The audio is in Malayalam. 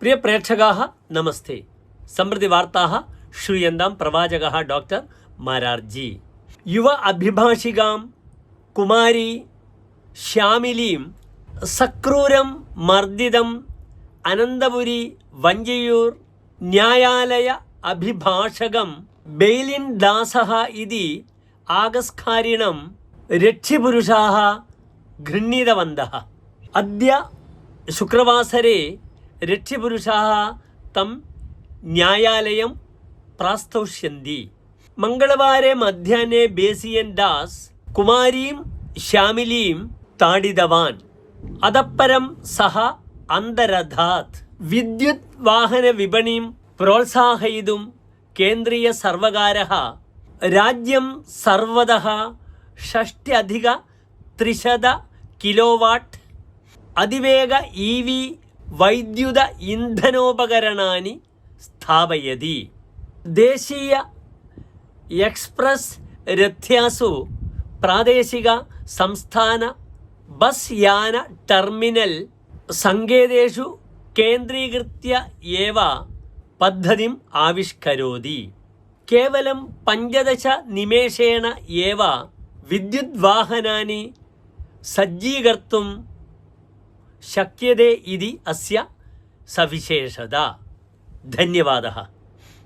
പ്രിയ പ്രേക്ഷകാ നമസ്തേ. സമൃദ്ധി വാർത്താ ശ്രൂയന്താം പ്രവാചക ഡോക്ടർ മാരാർജി. യുവ അഭിഭാഷികാം കുമാരി ശ്യാമിലിയും സക്രൂരം മർദ്ദിതം അനന്തപുരി വഞ്ചയൂർ ന്യായാലയ അഭിഭാഷകം ബെയ്ലിൻ ദാസ ഇതി ആഗസ്കാരിണം രക്ഷിപുരുഷാ ഗൃഹീതവന്ത അദ്യ ശുക്രവാസരേ രഥ്യപുരുഷാഹ തം ന്യായാലയം പ്രാസ്തൗഷ്യന്തി. മംഗളവാരെ മധ്യാഹ്നെ ബേസിയൻ ദാസ് കുമാരിയും ശ്യാമിലിയും താടിതവാൻ അതപ്പരം സഹ അന്തരഥാത് വിദ്യുത് വാഹന വിപണിയും പ്രോത്സാഹയിതും കേന്ദ്രീയ സർവകാര രാജ്യം സർവത ഷഷ്ട്യധിക ത്രിശത കിലോവാട്ട്. അതിവേഗ ഇ വി വൈദ്യുത ഇന്ധനോപകരണാനി സ്ഥാപയതി. ദേശീയ എക്സ്പ്രസ് രഥ്യാസു പ്രാദേശിക സംസ്ഥാന ബസ് യാന ടെർമിനൽ സങ്കേതേഷു കേന്ദ്രീകൃത്യ ഏവ പദ്ധതിം ആവിഷ്കരോതി. കേവലം പഞ്ചദശ നിമേഷേണ ഏവ വിദ്യുത് വാഹനാനി സജ്ജീകർത്തും ശക്യതേ ഇതി അസ്യ സവിശേഷത. ധന്യവാദ.